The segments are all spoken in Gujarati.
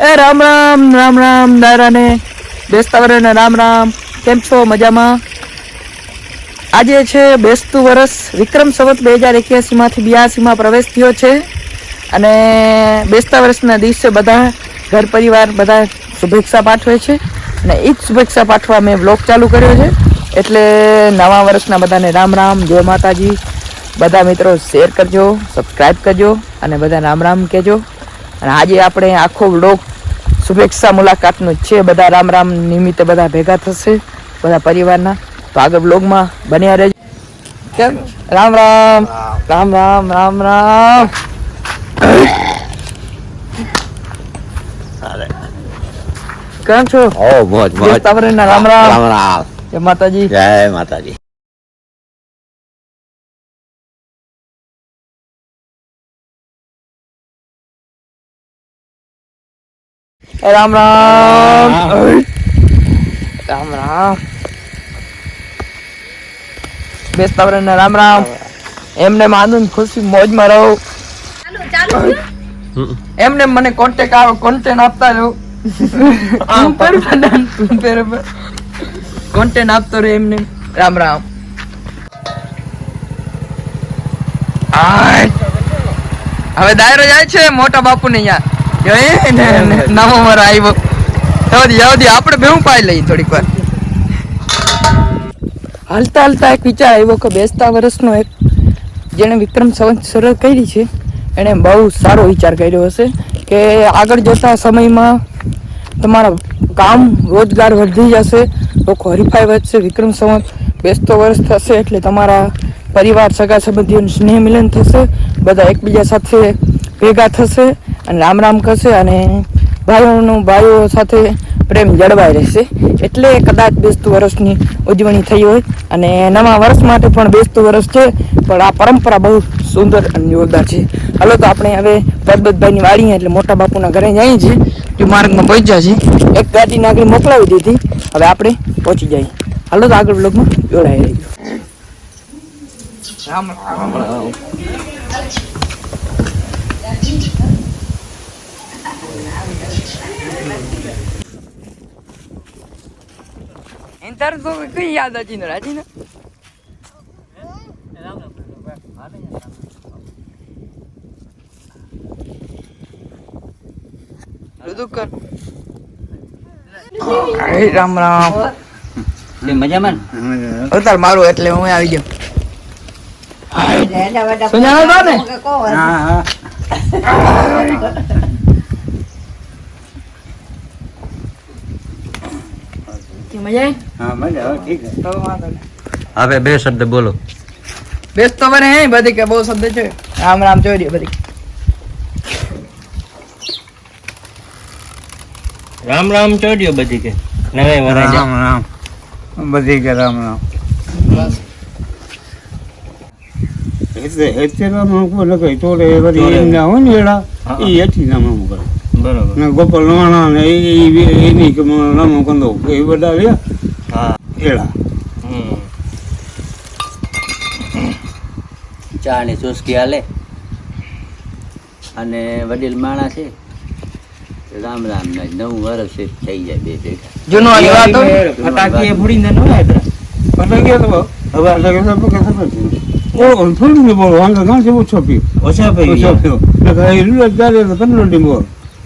એ રામ રામ રામ રામ દારાને બેસતા વરને રામ રામ. કેમ છો? મજામાં? આજે છે બેસતું વર્ષ વિક્રમ સંવત બે હજાર એક્યાસીમાંથી બ્યાસીમાં પ્રવેશ થયો છે. અને બેસતા વર્ષના દિવસે બધા ઘર પરિવાર બધા શુભેચ્છા પાઠવે છે. અને એ જ શુભેચ્છા પાઠવા મેં બ્લોગ ચાલુ કર્યો છે. એટલે નવા વર્ષના બધાને રામ રામ જય માતાજી. બધા મિત્રો શેર કરજો સબસ્ક્રાઈબ કરજો અને બધા રામ રામ કહેજો. અને આજે આપણે આખો બ્લોગ શુભેચ્છા મુલાકાતનો જ છે. બધા રામ રામ નિમિત્તે બધા ભેગા થશે બધા પરિવારના. તો આગળ બ્લોગમાં બન્યા રહેજો. કેમ? રામ રામ. રામ રામ રામ રામ. કેમ છો? ઓ મોજ મોજ. દેવતાવરણના રામ રામ. રામ રામ. જય માતાજી. જય માતાજી. રામ રામ. રામ રામ. બેસતા વરે રામ. રામ એમને આનંદ ખુશી મોજમાં રહો. એમને મને કોન્ટેક આવે કોન્ટેન આપતા રહો. તું બરોબર ને? તું બરોબર કોન્ટેન્ટ આપતો રહે એમને. રામ રામ. હવે દાયરો જાય છે મોટા બાપુ ને ને નવો મારો આવ્યો જવદી આપણે બેવું પાઈ લઈએ થોડીક વાર. હાલતા હાલતા એક વિચાર આવ્યો કે બેસતા વર્ષનો એક જેણે વિક્રમ સંવત શરૂ કરી છે એણે બહુ સારો વિચાર કર્યો હશે કે આગળ જતા સમયમાં તમારા કામ રોજગાર વધી જશે લોકો હરીફાઈ વધશે, વિક્રમ સંવત બેસતો વર્ષ થશે એટલે તમારા પરિવાર, સગા સંબંધીઓનું સ્નેહ મિલન થશે, બધા એકબીજા સાથે ભેગા થશે અને રામ રામ કરશે અને ભાઈઓનું ભાઈઓ સાથે પ્રેમ જળવાઈ રહેશે. એટલે કદાચ બેસતું વર્ષની ઉજવણી થઈ હોય અને નવા વર્ષ માટે પણ બેસતું વર્ષ છે, પણ આ પરંપરા બહુ સુંદર અને જોરદાર છે. હલો તો આપણે હવે પરબતભાઈની વાડીએ, એટલે મોટા બાપુના ઘરે જઈએ છીએ. જો માર્ગમાં પહોંચ્યા છે એક ગાડી આગળ મોકલાવી દીધી. હવે આપણે પહોંચી જઈએ. હાલો તો આગળ બ્લોગમાં જોડાઈ રહીજો રામ રામ એન તાર તો કઈ યાદ હતી ને રાજી ને રામ રામ મજામાં અવતાર મારું એટલે હું આવી ગયો. સુજાનો તો ને હા હા. કે મજા આવી? હા મજા હવે ઠીક છે. તો વાંધો નહીં. હવે બે શબ્દ બોલો. બેસતો મને હે બધી કે બહુ શબ્દ છે. રામ રામ જોઈ રહ્યો બધી. રામ રામ ચોડ્યો બધી કે. નવે વરાજ રામ રામ. બધી કે રામ રામ. એટલે એટલે રામ કોઈ લખાય તો રે વરી એમ ના હોય ને એડા એ હેઠી નામ આમ કરે. બરોબર. ને ગોપાલ નાણા ને એ એ- એની કે નામ કંદો એ બધા રહ્યા. હા. એડા હમ. ચા ની ચુસ્કી હાલે. અને વડીલ માણા છે. રામ રામ ને નવ વર્ષ છે, થઈ જાય બે ભેગા. જૂનો વાળી ફટાકી ફોડી ને નો આવ્યા પતંગિયા તો હવે પતંગિયા તો કે ખબર છે. બોલો થોડું ને બોલો. વાંધો ના છે ઓછો પીવો ઓછા ભાઈ ઓછો પીવો એટલે એ રૂલ ચાલે તો પંદર ટી બોલ.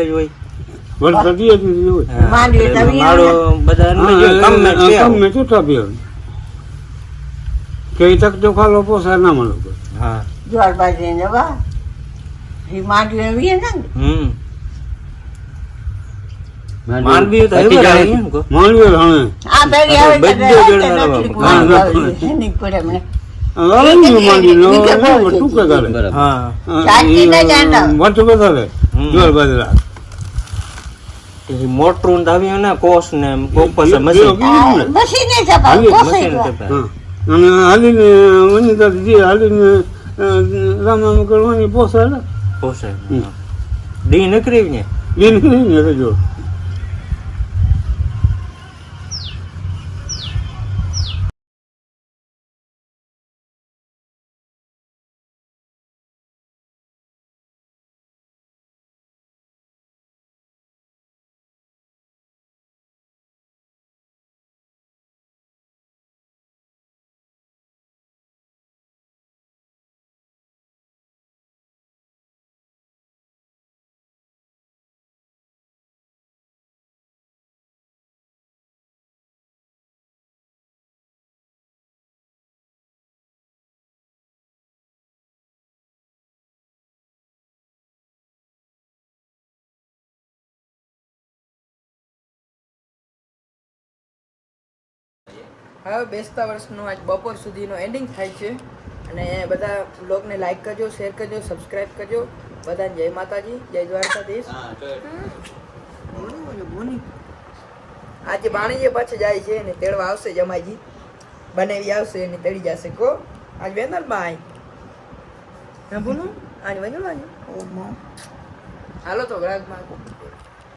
જ હોય હા, માંડવી એટલે માળો બધા એમને જો કમ મેં છે આવું. કઈ તક તો ખાલો પોસા ના મળો હા જ્વાર બાજરી ને વા માંડવી વીએ ને હમ માંડવી તો જાય. આવી કો. માંડવી હવે આ પેલી આવે બધે જણ હા, હા. આવે. એની પડે મને. માંડવી છે. ટૂંકે ગાલે હા સાચી ને ચાંદા. વટ બધાલે જોર બાજરા મોટરું ને આવ્યું ને કોસ ને કોક પાસે બે- મશીન ને. મશીને હાલી, મશીન તો. અને હાલીને વનિતા જે હાલીને અ, રામ કરવાની પોસાય પોસાય હમ. ડી નીકળી ને? એ નીકળી ને જો હવે બેસતા વર્ષનો આજ બપોર સુધીનો એન્ડિંગ થાય છે. અને બધા બ્લોગને લાઈક કરજો શેર કરજો સબસ્ક્રાઇબ કરજો. બધાને જય માતાજી જય દ્વારકાધીશ. આજે બાણીએ પાછે જાય છે ને તેડવા આવશે જમાઈજી બનેવી આવશે ને તેડી જશે કો? આજ ભાઈ હા બોલું. આજ બાય હાલો તો ગ્રાહકમાં